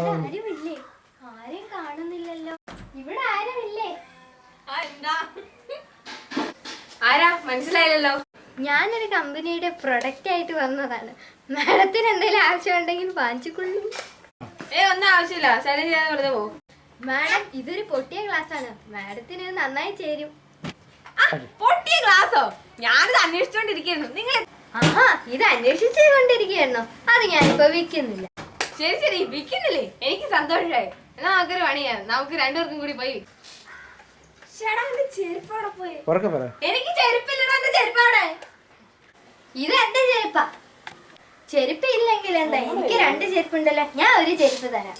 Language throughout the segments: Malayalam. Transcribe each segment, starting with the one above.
ആരുമില്ലേ? ആരെയും കാണുന്നില്ലല്ലോ. ഇവിടെ ആരുമില്ലേ? ആരാ? മനസ്സിലായില്ലല്ലോ. ഞാനൊരു കമ്പനിയുടെ പ്രൊഡക്റ്റ് ആയിട്ട് വന്നതാണ്. മാഡത്തിന് എന്തെങ്കിലും ആവശ്യമുണ്ടെങ്കിൽ വാങ്ങിച്ചുകൊള്ളൂ. ഏ ഒന്നും ആവശ്യമില്ല. ശരി ചെയ്യാതെ വെറുതെ പോകും മാഡം ഇതൊരു പൊട്ടിയ ഗ്ലാസ് ആണ്. മാഡത്തിന് ഇത് നന്നായി ചേരും. പൊട്ടിയ ഗ്ലാസോ ഞാനിത് അന്വേഷിച്ചോണ്ടിരിക്കുന്നു നിങ്ങൾ ആഹാ ഇത് അന്വേഷിച്ചു കൊണ്ടിരിക്കുകയായിരുന്നോ അത് ഞാനിപ്പോ വിൽക്കുന്നില്ല ശരി ശരി വിൽക്കുന്നില്ലേ? എനിക്ക് സന്തോഷമായി. എന്നാ നമുക്കൊരു പണിയാ. നമുക്ക് രണ്ടുപേർക്കും കൂടി പോയി. എനിക്ക് ചെരുപ്പില്ലടാ എന്റെ ഇത് എന്റെ ചെരുപ്പാ. ചെരുപ്പ് ഇല്ലെങ്കിൽ എന്താ? എനിക്ക് രണ്ട് ചെരുപ്പുണ്ടല്ലോ. ഞാൻ ഒരു ചെരുപ്പ് തരാം.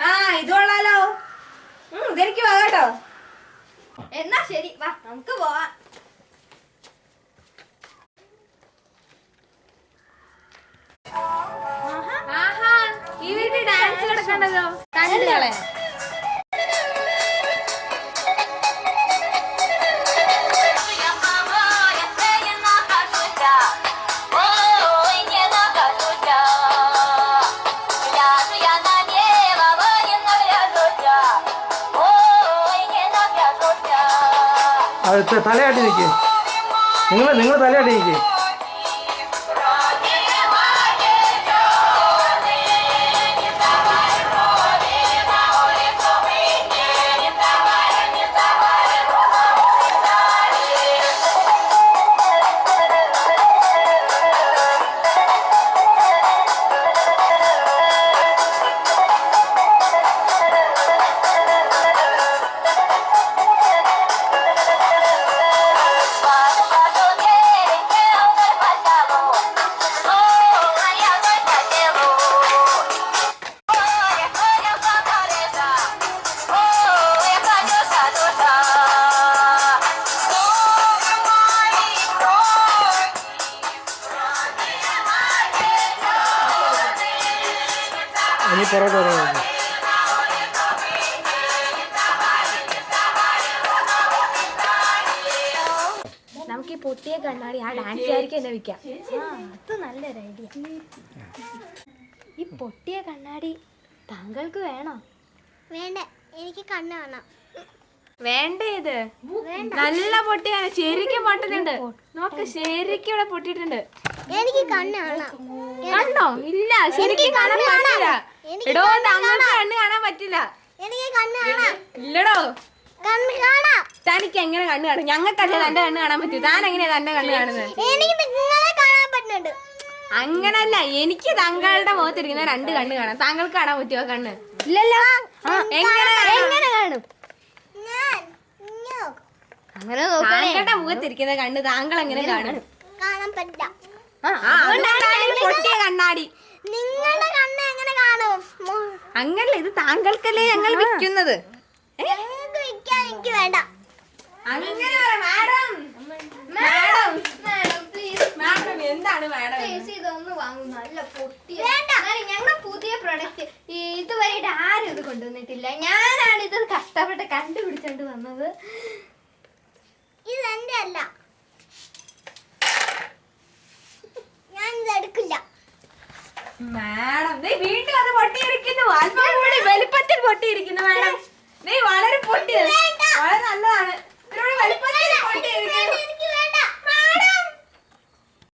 ആ ഇത് കൊള്ളാലോ. ഉം, ഇതെനിക്ക് വാ കേട്ടോ. എന്നാ ശരി വാ നമുക്ക് പോവാം. കിടക്കണ്ടല്ലോ കണ്ടുകളെ തലയാട്ടി നിൽക്ക് നിങ്ങൾ നിങ്ങൾ തലയാട്ടി നിൽക്ക് ഇനി പുറകോട്ട് ഇറങ്ങി നമുക്ക് ഈ പൊട്ടിയ കണ്ണാടി ആ ഡാൻസുകാർക്ക് തന്നെ വിൽക്കാം. ആ അത് നല്ലൊരു ഐഡിയ ഈ പൊട്ടിയ കണ്ണാടി താങ്കൾക്ക് വേണോ? വേണ്ട എനിക്ക് കണ്ണ് കാണാം വേണ്ടേ. ഇത് നല്ല പൊട്ടിയാണ്. ശരിക്കും പൊട്ടുന്നുണ്ട്. നോക്ക് ശരിക്കും ഇവിടെ പൊട്ടിയിട്ടുണ്ട്. എനിക്ക് കണ്ണ് ഇല്ല ശരിക്കും കാണാൻ പറ്റില്ല. എടോ താങ്കൾക്ക് കണ്ണ്. കാണാൻ പറ്റില്ല. ഇല്ലടോ. തനിക്ക് എങ്ങനെ കണ്ണ് കാണും? ഞങ്ങൾക്കല്ല തന്റെ കണ്ണ് കാണാൻ പറ്റൂ. താൻ എങ്ങനെയാ തന്റെ കണ്ണ് കാണുന്നത്? അങ്ങനല്ല. എനിക്ക് താങ്കളുടെ മുഖത്തിരിക്കുന്ന രണ്ട് കണ്ണ് കാണാം. താങ്കൾക്ക് കാണാൻ പറ്റുമോ കണ്ണ്? ഇല്ലല്ലോ. എങ്ങനെ കാണാം? എങ്ങനെ കാണും ഞാൻ ഇങ്ങനെ നോക്കും. അങ്ങനെ താങ്കളുടെ മുഖത്തിരിക്കുന്ന കണ്ണ് താങ്കൾ എങ്ങനെ കാണും? കാണാൻ പറ്റില്ല. ആ, അതുകൊണ്ടാണ് പൊട്ടിയ കണ്ണാടി. നിങ്ങളുടെ കണ്ണ് എങ്ങനെ കാണും? മോ- അങ്ങനല്ല ഇത് താങ്കൾക്കല്ലേ ഞങ്ങൾ വിൽക്കുന്നത്. ഞങ്ങൾക്ക് വിൽക്കാൻ എനിക്ക് വേണ്ട. അങ്ങനെ madam madam. Madam. Please madam എന്താണ് മാഡം? പ്ലീസ് ഇതൊന്ന് വാങ്ങും. നല്ല ഞങ്ങളുടെ പുതിയ പ്രൊഡക്റ്റ് ഇതുവരെയായിട്ട് ആരും ഇത് കൊണ്ടുവന്നിട്ടില്ല. ഞാനാണ് ഇത് കഷ്ടപ്പെട്ട് കണ്ടുപിടിച്ചോണ്ട് വന്നത്. ഇത് എന്റെ അല്ല. ഞാൻ ഇത് എടുക്കില്ല. മാഡം വീണ്ടും അത് പൊട്ടിയിരിക്കുന്നു. അല്പം കൂടി വലിപ്പത്തിൽ പൊട്ടിയിരിക്കുന്നു മാഡം.